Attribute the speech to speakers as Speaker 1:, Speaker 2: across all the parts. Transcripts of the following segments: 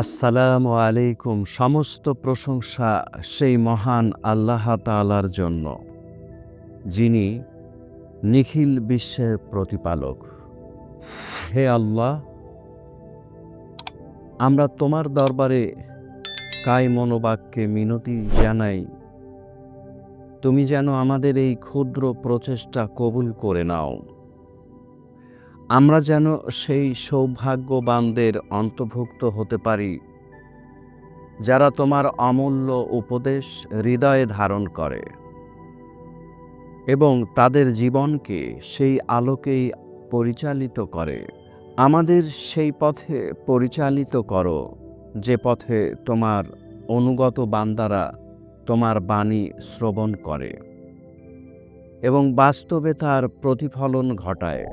Speaker 1: আসসালামু আলাইকুম। সমস্ত প্রশংসা সেই মহান আল্লাহ তাআলার জন্য, যিনি নিখিল বিশ্বের প্রতিপালক। হে আল্লাহ, আমরা তোমার দরবারে কায় মনোবাক্যে মিনতি জানাই। তুমি যেন আমাদের এই ক্ষুদ্র প্রচেষ্টা কবুল করে নাও। আমরা যেন সেই সৌভাগ্যবানদের অন্তর্ভুক্ত হতে পারি, যারা তোমার অমূল্য উপদেশ হৃদয়ে ধারণ করে এবং তাদের জীবনকে সেই আলোকেই পরিচালিত করে। আমাদের সেই পথে পরিচালিত করো, যে পথে তোমার অনুগত বান্দারা তোমার বাণী শ্রবণ করে এবং বাস্তবে তার প্রতিফলন ঘটায়।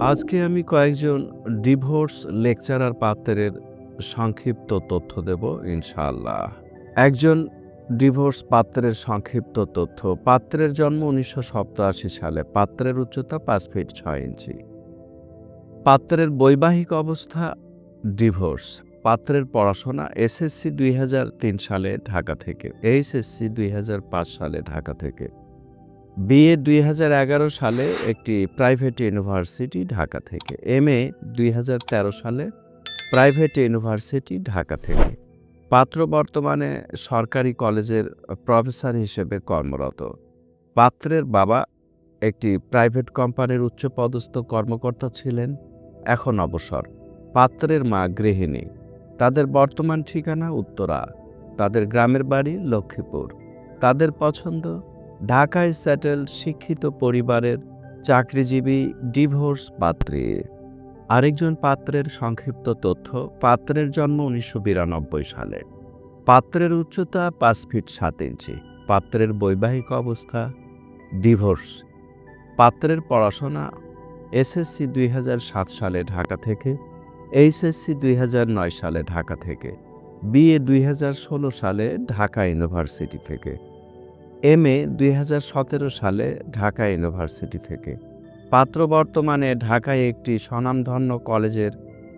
Speaker 1: আজকে আমি কয়েকজন ডিভোর্স লেকচারার পাত্রের সংক্ষিপ্ত তথ্য দেব, ইনশাআল্লাহ। একজন ডিভোর্স পাত্রের সংক্ষিপ্ত তথ্য, পাত্রের জন্ম উনিশশো সাতাশি সালে, পাত্রের উচ্চতা পাঁচ ফিট ছয় ইঞ্চি। পাত্রের বৈবাহিক অবস্থা, ডিভোর্স। পাত্রের পড়াশোনা, এসএসসি দুই হাজার তিন সালে, ঢাকা থেকে। এইচএসসি দুই হাজার পাঁচ সালে, ঢাকা থেকে। বিএ দুই হাজার এগারো সালে একটি প্রাইভেট ইউনিভার্সিটি ঢাকা থেকে এম এ দুই হাজার তেরো সালে প্রাইভেট ইউনিভার্সিটি ঢাকা থেকে। পাত্র বর্তমানে সরকারি কলেজের প্রফেসর হিসেবে কর্মরত। পাত্রের বাবা একটি প্রাইভেট কোম্পানির উচ্চপদস্থ কর্মকর্তা ছিলেন, এখন অবসর। পাত্রের মা গৃহিণী। তাদের বর্তমান ঠিকানা উত্তরা। তাদের গ্রামের বাড়ি লক্ষ্মীপুর। তাদের পছন্দ ঢাকায় সেটেল শিক্ষিত পরিবারের চাকরিজীবী ডিভোর্স পাত্রী। আরেকজন পাত্রের সংক্ষিপ্ত তথ্য, পাত্রের জন্ম উনিশশো বিরানব্বই সালে। পাত্রের উচ্চতা পাঁচ ফিট সাত ইঞ্চি। পাত্রের বৈবাহিক অবস্থা ডিভোর্স পাত্রের পড়াশোনা, এসএসসি দুই হাজার সাত সালে ঢাকা থেকে, এইচএসসি দুই হাজার নয় সালে ঢাকা থেকে। বিএ দুই হাজার ষোলো সালে ঢাকা ইউনিভার্সিটি থেকে। এম এ দুই হাজার সতেরো সালে ঢাকা ইউনিভার্সিটি থেকে। পাত্র বর্তমানে ঢাকায় একটি স্বনামধন্য কলেজের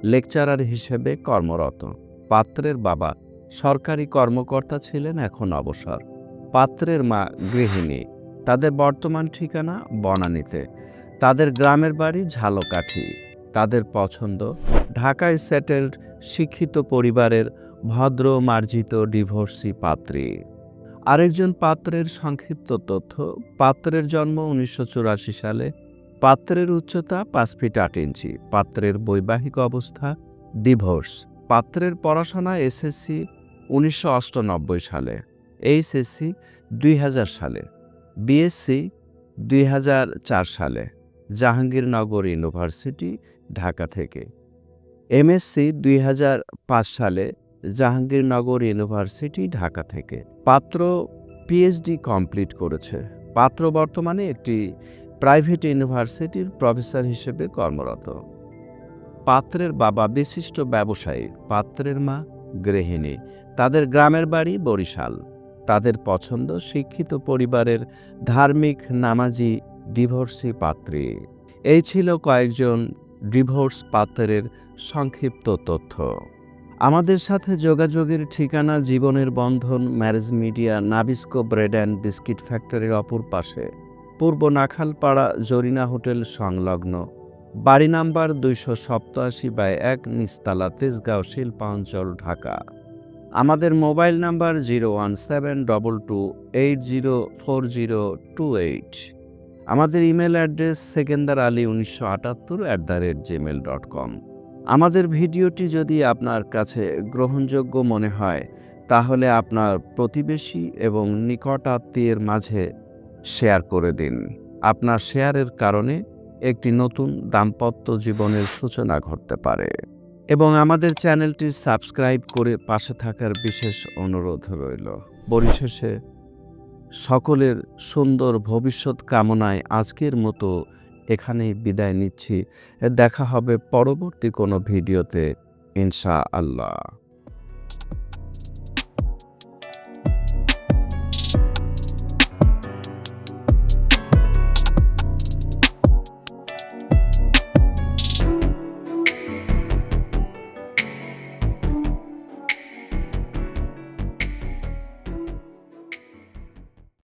Speaker 1: লেকচারার হিসেবে কর্মরত। পাত্রের বাবা সরকারি কর্মকর্তা ছিলেন এখন অবসর। পাত্রের মা গৃহিণী। তাদের বর্তমান ঠিকানা বনানীতে। তাদের গ্রামের বাড়ি ঝালকাঠি। তাদের পছন্দ ঢাকায় সেটেলড শিক্ষিত পরিবারের ভদ্র মার্জিত ডিভোর্সি পাত্রী। আরেকজন পাত্রের সংক্ষিপ্ত তথ্য, পাত্রের জন্ম উনিশশো চুরাশি সালে, পাত্রের উচ্চতা পাঁচ ফিট আট ইঞ্চি, পাত্রের বৈবাহিক অবস্থা, ডিভোর্স, পাত্রের পড়াশোনা এসএসসি উনিশশো সালে, এইচএসসি দুই হাজার সালে, বিএসসি দুই হাজার চার সালে, জাহাঙ্গীরনগর ইউনিভার্সিটি, ঢাকা থেকে, এমএসসি দুই হাজার পাঁচ সালে জাহাঙ্গীরনগর ইউনিভার্সিটি, ঢাকা থেকে। পাত্র পিএইচডি কমপ্লিট করেছে। পাত্র বর্তমানে একটি প্রাইভেট ইউনিভার্সিটির প্রফেসর হিসেবে কর্মরত। পাত্রের বাবা বিশিষ্ট ব্যবসায়ী, পাত্রের মা গৃহিণী। তাদের গ্রামের বাড়ি বরিশাল। তাদের পছন্দ শিক্ষিত পরিবারের ধার্মিক নামাজি ডিভোর্সি পাত্রী। এই ছিল কয়েকজন ডিভোর্স পাত্রের সংক্ষিপ্ত তথ্য। আমাদের সাথে যোগাযোগের ঠিকানা, জীবনের বন্ধন, marriage media, Nabisco bread and biscuit ফ্যাক্টরির অপর পাশে। পূর্ব নাখালপাড়া জরিনা হোটেল সংলগ্ন। বাড়ি নাম্বার দুইশো সপ্তাশি বাই এক নিস্তালা তেজগাঁও শিল্পাঞ্চল, ঢাকা। আমাদের mobile number zero one seven double two eight zero four zero two eight. আমাদের ইমেল অ্যাড্রেস সেকেন্দার আলী উনিশশো আটাত্তর at the rate Gmail dot com. আমাদের ভিডিওটি যদি আপনার কাছে গ্রহণযোগ্য মনে হয়, তাহলে আপনার প্রতিবেশী এবং নিকট আত্মীয়ের মাঝে শেয়ার করে দিন। আপনার শেয়ারের কারণে একটি নতুন দাম্পত্য জীবনের সূচনা ঘটতে পারে। এবং আমাদের চ্যানেলটি সাবস্ক্রাইব করে পাশে থাকার বিশেষ অনুরোধ রইল। পরিশেষে, সকলের সুন্দর ভবিষ্যৎ কামনায় আজকের মতো এখানেই বিদায় নিচ্ছি। দেখা হবে পরবর্তী কোনো ভিডিওতে। ইনশা আল্লাহ